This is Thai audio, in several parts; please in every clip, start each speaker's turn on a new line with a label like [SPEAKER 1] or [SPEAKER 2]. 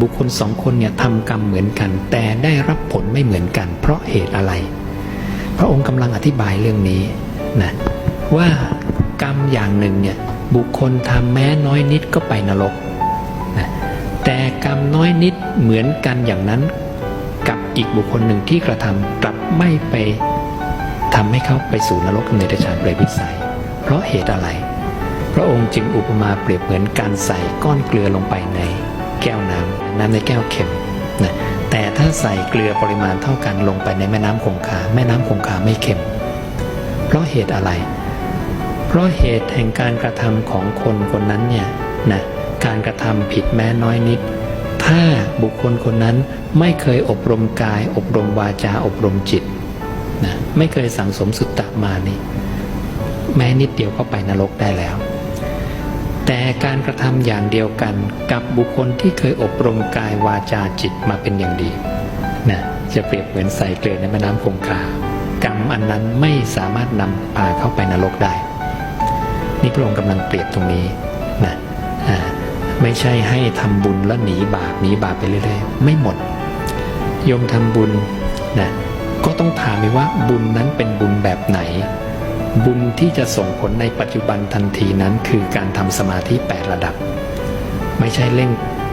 [SPEAKER 1] บุคคลสองคนเนี่ยทำกรรมเหมือนกัน แต่ได้รับผลไม่เหมือนกัน เพราะเหตุอะไร พระองค์กำลังอธิบายเรื่องนี้นะว่ากรรมอย่างหนึ่งเนี่ยบุคคลทำแม้น้อยนิดก็ไปนรกนะแต่กรรมน้อยนิดเหมือนกันอย่างนั้น กับอีกบุคคลหนึ่งที่กระทำกลับไม่ไปทำให้เขาไปสู่นรกในเดชานเปรตวิสัย เพราะเหตุอะไร พระองค์จึงอุปมาเปรียบเหมือนการใส่ก้อนเกลือลงไปใน น้ำในแก้วเค็มนะแต่ถ้าใส่เกลือปริมาณเท่ากันลงไปในแม่น้ำคงคาแม่น้ำคงคาไม่เค็ม เพราะเหตุอะไร เพราะเหตุแห่งการกระทำของคนคนนั้นเนี่ยนะการกระทำผิดแม้น้อยนิด ถ้าบุคคลคนนั้นไม่เคยอบรมกาย อบรมวาจาอบรมจิตนะไม่เคยสั่งสมสุตตะมานี่แม้นิดเดียวก็ไปนรกได้แล้ว แต่การกระทำอย่างเดียวกันกับบุคคลที่เคยอบรมกายวาจาจิตมาเป็นอย่างดีนะจะเปรียบเหมือนใส่เกลือในแม่น้ำคงคากรรมอันนั้นไม่สามารถนำพาเข้าไปนรกได้ นี่พระองค์กำลังเปรียบตรงนี้นะอ่าไม่ใช่ให้ทำบุญแล้วหนีบาปหนีบาปไปเรื่อยๆ ไม่หมดโยมทำบุญนะก็ต้องถามว่าบุญนั้นเป็นบุญแบบไหน บุญที่จะส่งผลในปัจจุบันทันทีนั้นคือการทำสมาธิแปดระดับ ไม่ใช่เร่ง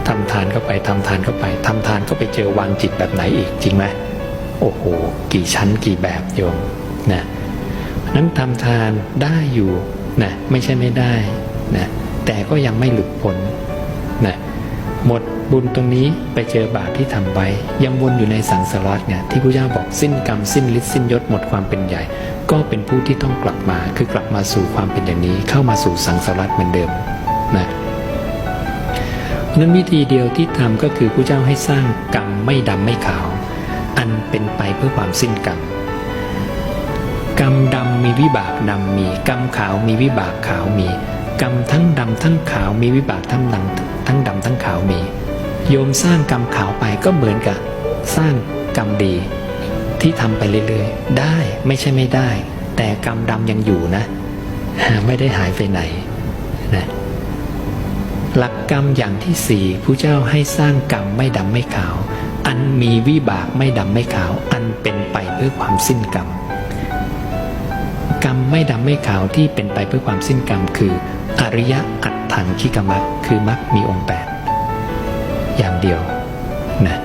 [SPEAKER 1] ทำทานเข้าไปทำทานเข้าไปทำทานก็ไปเจอวางจิตแบบไหนอีกจริงไหมโอ้โห กี่ชั้นกี่แบบโยมนะนั้นทำทานได้อยู่นะไม่ใช่ไม่ได้นะแต่ก็ยังไม่หลุดพ้นนะ หมดบุญตรงนี้ไปเจอบาปที่ทำไว้ยังวนอยู่ในสังสารวัฏเนี่ยที่พระเจ้าบอกสิ้นกรรมสิ้นฤทธิ์สิ้นยศหมดความเป็นใหญ่ ก็เป็นผู้ที่ต้องกลับมา คือกลับมาสู่ความเป็นอย่างนี้ เข้ามาสู่สังสารวัฏเหมือนเดิมนะนั้นวิธีเดียวที่ทำก็คือพระเจ้าให้สร้างกรรมไม่ดำไม่ขาว อันเป็นไปเพื่อความสิ้นกรรมกรรมดำมีวิบากดำมี กรรมขาวมีวิบากขาวมี กรรมทั้งดำทั้งขาวมีวิบากทั้งดำ ทั้งดำทั้งขาวมี โยมสร้างกรรมขาวไปก็เหมือนกับ สร้างกรรมดี ที่ทำไปเรื่อยๆ ได้ไม่ใช่ไม่ได้ แต่กรรมดำยังอยู่นะ ไม่ได้หายไปไหนนะหลักกรรมอย่างที่สี่ผู้เจ้าให้สร้างกรรมไม่ดำไม่ขาว อันมีวิบากไม่ดำไม่ขาว อันเป็นไปเพื่อความสิ้นกรรม กรรมไม่ดำไม่ขาวที่เป็นไปเพื่อความสิ้นกรรมคือ อริยะอัตถังคิกมักคือมักมีองค์แปดอย่างเดียวนะ